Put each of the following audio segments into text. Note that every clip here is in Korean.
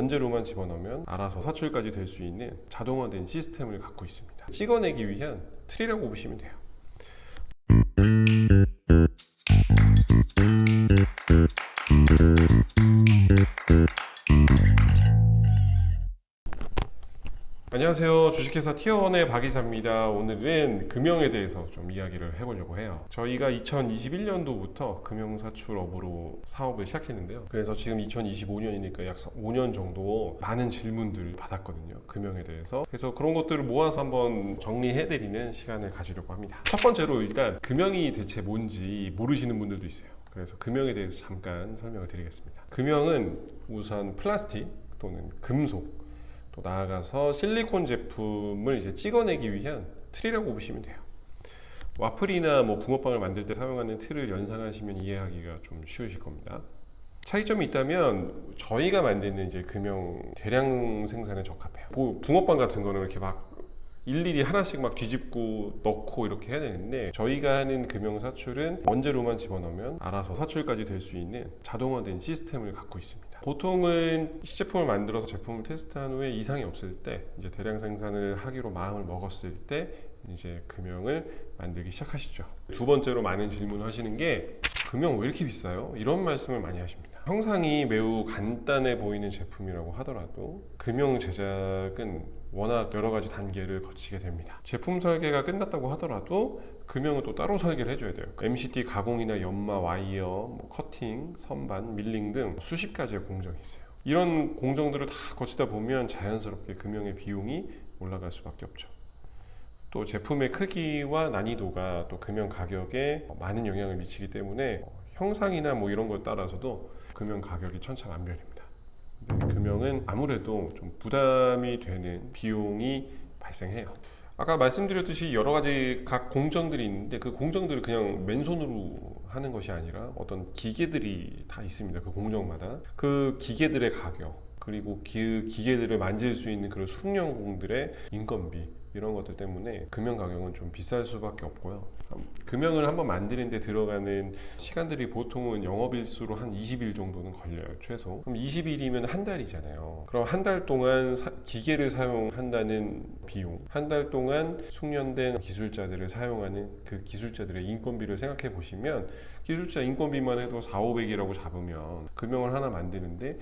원재료만 집어넣으면 알아서 사출까지 될 수 있는 자동화된 시스템을 갖고 있습니다. 찍어내기 위한 틀이라고 보시면 돼요. 안녕하세요. 주식회사 티어원의 박이사입니다. 오늘은 금융에 대해서 좀 이야기를 해보려고 해요. 저희가 2021년도부터 금융사출업으로 사업을 시작했는데요. 그래서 지금 2025년이니까 약 5년 정도 많은 질문들을 받았거든요. 금융에 대해서. 그래서 그런 것들을 모아서 한번 정리해드리는 시간을 가지려고 합니다. 첫 번째로 일단 금융이 대체 뭔지 모르시는 분들도 있어요. 그래서 금융에 대해서 잠깐 설명을 드리겠습니다. 금융은 우선 플라스틱 또는 금속 또 나아가서 실리콘 제품을 이제 찍어내기 위한 틀이라고 보시면 돼요. 와플이나 뭐 붕어빵을 만들 때 사용하는 틀을 연상하시면 이해하기가 좀 쉬우실 겁니다. 차이점이 있다면 저희가 만드는 이제 금형 대량 생산에 적합해요. 뭐 붕어빵 같은 거는 이렇게 막 일일이 하나씩 막 뒤집고 넣고 이렇게 해야 되는데 저희가 하는 금형 사출은 원재료만 집어넣으면 알아서 사출까지 될 수 있는 자동화된 시스템을 갖고 있습니다. 보통은 시제품을 만들어서 제품을 테스트한 후에 이상이 없을 때 이제 대량 생산을 하기로 마음을 먹었을 때 이제 금형을 만들기 시작하시죠. 두 번째로 많은 질문을 하시는 게 금형 왜 이렇게 비싸요? 이런 말씀을 많이 하십니다. 형상이 매우 간단해 보이는 제품이라고 하더라도 금형 제작은 워낙 여러 가지 단계를 거치게 됩니다. 제품 설계가 끝났다고 하더라도 금형은 또 따로 설계를 해줘야 돼요. MCT 가공이나 연마, 와이어, 뭐 커팅, 선반, 밀링 등 수십 가지의 공정이 있어요. 이런 공정들을 다 거치다 보면 자연스럽게 금형의 비용이 올라갈 수밖에 없죠. 또 제품의 크기와 난이도가 또 금형 가격에 많은 영향을 미치기 때문에 형상이나 뭐 이런 것 따라서도 금형 가격이 천차만별입니다. 금형은 아무래도 좀 부담이 되는 비용이 발생해요. 아까 말씀드렸듯이 여러 가지 각 공정들이 있는데 그 공정들을 그냥 맨손으로 하는 것이 아니라 어떤 기계들이 다 있습니다. 그 공정마다 그 기계들의 가격 그리고 그 기계들을 만질 수 있는 그런 숙련공들의 인건비 이런 것들 때문에 금형 가격은 좀 비쌀 수밖에 없고요. 금형을 한번 만드는데 들어가는 시간들이 보통은 영업일수로 한 20일 정도는 걸려요, 최소. 그럼 20일이면 한 달이잖아요. 그럼 한 달 동안 사- 기계를 사용한다는 비용, 한 달 동안 숙련된 기술자들을 사용하는 그 기술자들의 인건비를 생각해 보시면 기술자 인건비만 해도 4, 500이라고 잡으면 금형을 하나 만드는데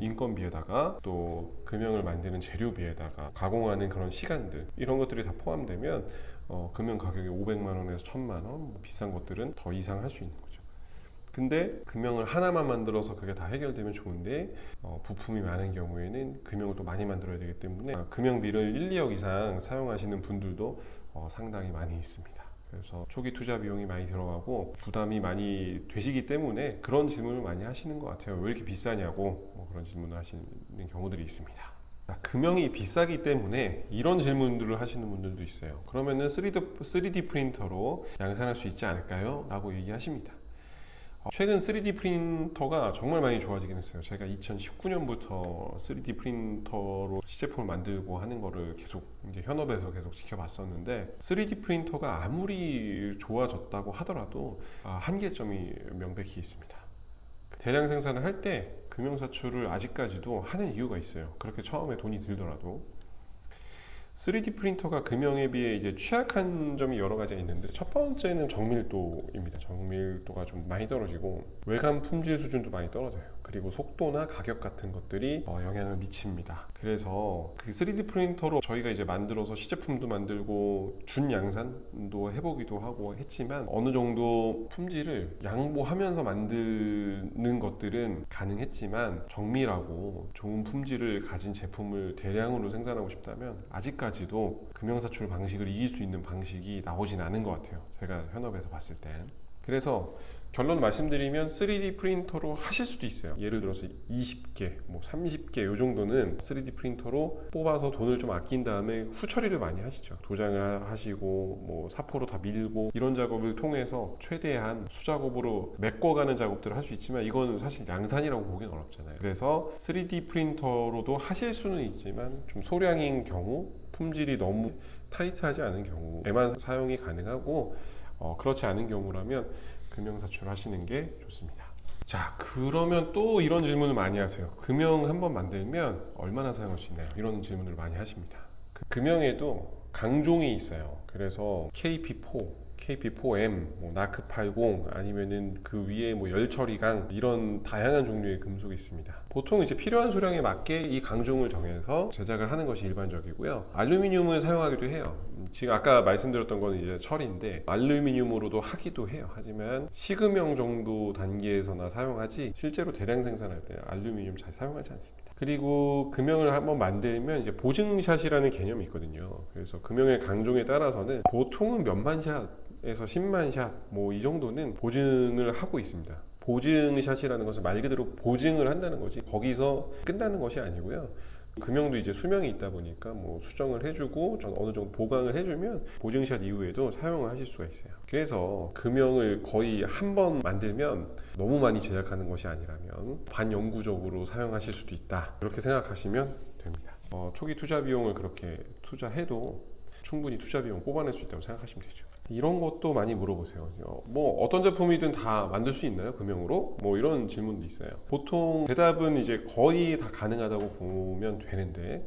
인건비에다가 또 금형을 만드는 재료비에다가 가공하는 그런 시간들 이런 것들이 다 포함되면 어, 금형 가격이 500만 원에서 1000만 원, 뭐 비싼 것들은 더 이상 할 수 있는 거죠. 근데 금형을 하나만 만들어서 그게 다 해결되면 좋은데 어, 부품이 많은 경우에는 금형을 또 많이 만들어야 되기 때문에 아, 금형비를 1, 2억 이상 사용하시는 분들도 어, 상당히 많이 있습니다. 그래서 초기 투자 비용이 많이 들어가고 부담이 많이 되시기 때문에 그런 질문을 많이 하시는 것 같아요. 왜 이렇게 비싸냐고 뭐 그런 질문을 하시는 경우들이 있습니다. 자, 금형이 비싸기 때문에 이런 질문들을 하시는 분들도 있어요. 그러면은 3D, 3D 프린터로 양산할 수 있지 않을까요? 라고 얘기하십니다. 어, 최근 3D 프린터가 정말 많이 좋아지긴 했어요. 제가 2019년부터 3D 프린터로 시제품을 만들고 하는 거를 계속 이제 현업에서 계속 지켜봤었는데 3D 프린터가 아무리 좋아졌다고 하더라도 아, 한계점이 명백히 있습니다. 대량 생산을 할 때 금융사출을 아직까지도 하는 이유가 있어요. 그렇게 처음에 돈이 들더라도 3D 프린터가 금형에 비해 이제 취약한 점이 여러 가지가 있는데 첫 번째는 정밀도입니다. 정밀도가 좀 많이 떨어지고 외관 품질 수준도 많이 떨어져요. 그리고 속도나 가격 같은 것들이 어, 영향을 미칩니다. 그래서 그 3D 프린터로 저희가 이제 만들어서 시제품도 만들고 준 양산도 해보기도 하고 했지만 어느 정도 품질을 양보하면서 만드는 것들은 가능했지만 정밀하고 좋은 품질을 가진 제품을 대량으로 생산하고 싶다면 아직까지도 금형사출 방식을 이길 수 있는 방식이 나오진 않은 것 같아요. 제가 현업에서 봤을 땐. 그래서 결론 말씀드리면 3D 프린터로 하실 수도 있어요. 예를 들어서 20개, 뭐 30개 요 정도는 3D 프린터로 뽑아서 돈을 좀 아낀 다음에 후처리를 많이 하시죠. 도장을 하시고 뭐 사포로 다 밀고 이런 작업을 통해서 최대한 수작업으로 메꿔가는 작업들을 할 수 있지만 이거는 사실 양산이라고 보기는 어렵잖아요. 그래서 3D 프린터로도 하실 수는 있지만 좀 소량인 경우 품질이 너무 타이트하지 않은 경우에만 사용이 가능하고 어, 그렇지 않은 경우라면 금형사출 하시는 게 좋습니다. 자, 그러면 또 이런 질문을 많이 하세요. 금형 한번 만들면 얼마나 사용할 수 있나요? 이런 질문을 많이 하십니다. 그 금형에도 강종이 있어요. 그래서 KP4, KP4M, 뭐 나크 80 아니면은 그 위에 뭐 열처리강 이런 다양한 종류의 금속이 있습니다. 보통 이제 필요한 수량에 맞게 이 강종을 정해서 제작을 하는 것이 일반적이고요. 알루미늄을 사용하기도 해요. 음, 지금 아까 말씀드렸던 건 이제 철인데 알루미늄으로도 하기도 해요. 하지만 시금형 정도 단계에서나 사용하지 실제로 대량 생산할 때 알루미늄 잘 사용하지 않습니다. 그리고 금형을 한번 만들면 이제 보증샷이라는 개념이 있거든요. 그래서 금형의 강종에 따라서는 보통은 몇만 샷 에서 10만 샷 뭐 이 정도는 보증을 하고 있습니다. 보증샷이라는 것은 말 그대로 보증을 한다는 거지 거기서 끝나는 것이 아니고요. 금형도 이제 수명이 있다 보니까 뭐 수정을 해주고 전 어느 정도 보강을 해주면 보증샷 이후에도 사용을 하실 수가 있어요. 그래서 금형을 거의 한 번 만들면 너무 많이 제작하는 것이 아니라면 반영구적으로 사용하실 수도 있다. 그렇게 생각하시면 됩니다. 어, 초기 투자 비용을 그렇게 투자해도 충분히 투자 비용 뽑아낼 수 있다고 생각하시면 되죠. 이런 것도 많이 물어보세요. 어, 뭐 어떤 제품이든 다 만들 수 있나요? 금형으로? 뭐 이런 질문도 있어요. 보통 대답은 이제 거의 다 가능하다고 보면 되는데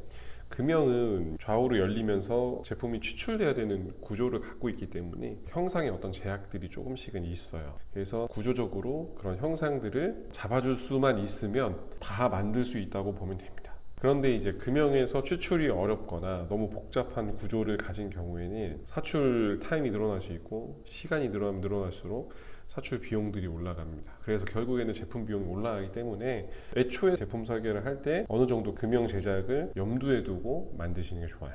금형은 좌우로 열리면서 제품이 추출돼야 되는 구조를 갖고 있기 때문에 형상에 어떤 제약들이 조금씩은 있어요. 그래서 구조적으로 그런 형상들을 잡아줄 수만 있으면 다 만들 수 있다고 보면 됩니다. 그런데 이제 금형에서 추출이 어렵거나 너무 복잡한 구조를 가진 경우에는 사출 타임이 늘어날 수 있고 시간이 늘어나면 늘어날수록 사출 비용들이 올라갑니다. 그래서 결국에는 제품 비용이 올라가기 때문에 애초에 제품 설계를 할 때 어느 정도 금형 제작을 염두에 두고 만드시는 게 좋아요.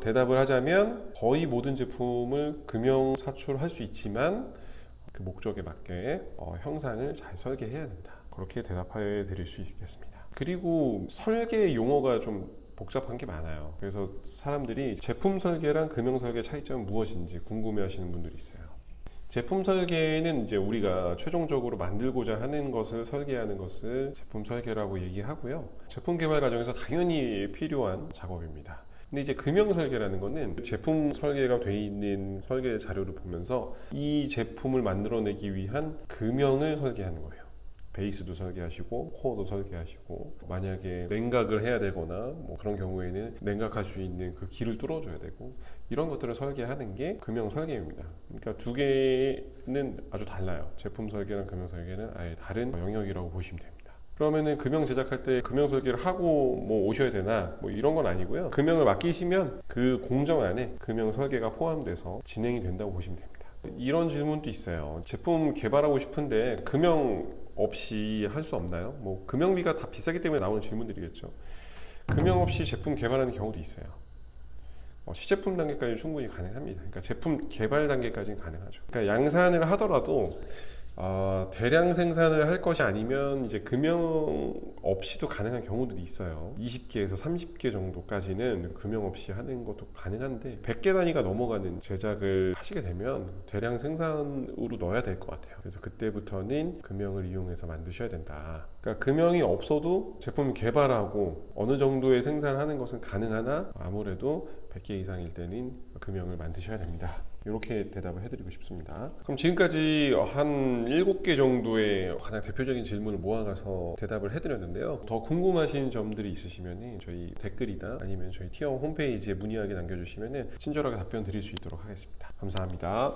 대답을 하자면 거의 모든 제품을 금형 사출할 수 있지만 그 목적에 맞게 어, 형상을 잘 설계해야 된다. 그렇게 대답해 드릴 수 있겠습니다. 그리고 설계 용어가 좀 복잡한 게 많아요. 그래서 사람들이 제품 설계랑 금형 설계 차이점은 무엇인지 궁금해 하시는 분들이 있어요. 제품 설계는 이제 우리가 최종적으로 만들고자 하는 것을 설계하는 것을 제품 설계라고 얘기하고요. 제품 개발 과정에서 당연히 필요한 작업입니다. 근데 이제 금형 설계라는 거는 제품 설계가 돼 있는 설계 자료를 보면서 이 제품을 만들어내기 위한 금형을 설계하는 거예요. 베이스도 설계하시고 코어도 설계하시고 만약에 냉각을 해야 되거나 뭐 그런 경우에는 냉각할 수 있는 그 길을 뚫어줘야 되고 이런 것들을 설계하는 게 금형 설계입니다. 그러니까 두 개는 아주 달라요. 제품 설계랑 금형 설계는 아예 다른 영역이라고 보시면 됩니다. 그러면은 금형 제작할 때 금형 설계를 하고 뭐 오셔야 되나 뭐 이런 건 아니고요. 금형을 맡기시면 그 공정 안에 금형 설계가 포함돼서 진행이 된다고 보시면 됩니다. 이런 질문도 있어요. 제품 개발하고 싶은데 금형 없이 할 수 없나요? 뭐 금형비가 다 비싸기 때문에 나오는 질문들이겠죠. 금형 없이 제품 개발하는 경우도 있어요. 어, 시제품 단계까지 충분히 가능합니다. 그러니까 제품 개발 단계까지는 가능하죠. 그러니까 양산을 하더라도 어, 대량 생산을 할 것이 아니면 이제 금형 없이도 가능한 경우들이 있어요. 20개에서 30개 정도까지는 금형 없이 하는 것도 가능한데 100개 단위가 넘어가는 제작을 하시게 되면 대량 생산으로 넣어야 될 것 같아요. 그래서 그때부터는 금형을 이용해서 만드셔야 된다. 그러니까 금형이 없어도 제품 개발하고 어느 정도의 생산하는 것은 가능하나 아무래도 100개 이상일 때는 금형을 만드셔야 됩니다. 이렇게 대답을 해드리고 싶습니다. 그럼 지금까지 한 7개 정도의 가장 대표적인 질문을 모아가서 대답을 해드렸는데요. 더 궁금하신 점들이 있으시면 저희 댓글이나 아니면 저희 티어 홈페이지에 문의하게 남겨주시면 친절하게 답변 드릴 수 있도록 하겠습니다. 감사합니다.